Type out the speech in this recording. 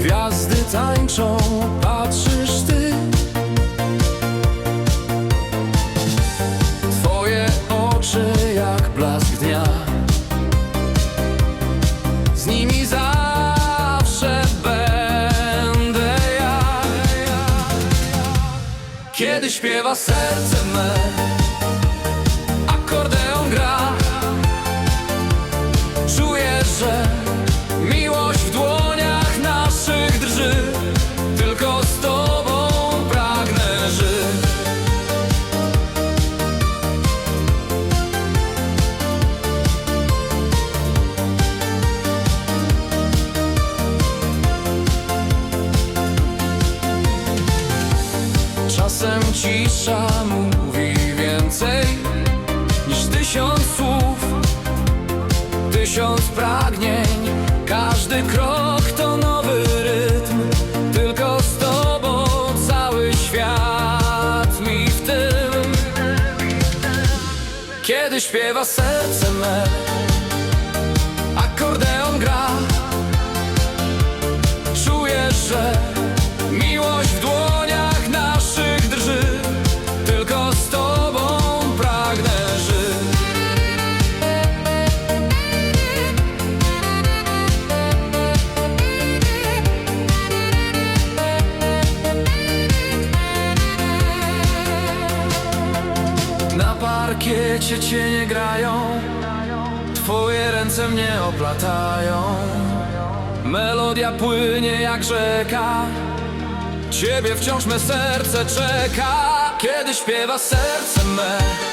Gwiazdy tańczą, patrzysz ty. Twoje oczy jak blask dnia. Z nimi zawsze będę ja. Kiedy śpiewa serce me Czasem cisza mówi więcej niż tysiąc słów. Tysiąc pragnień, każdy krok to nowy rytm. Tylko z tobą cały świat mi w tym. Kiedy śpiewa serce me Na parkiecie cienie grają Twoje ręce mnie oplatają. Melodia płynie jak rzeka Ciebie wciąż me serce czeka. Kiedy śpiewa serce me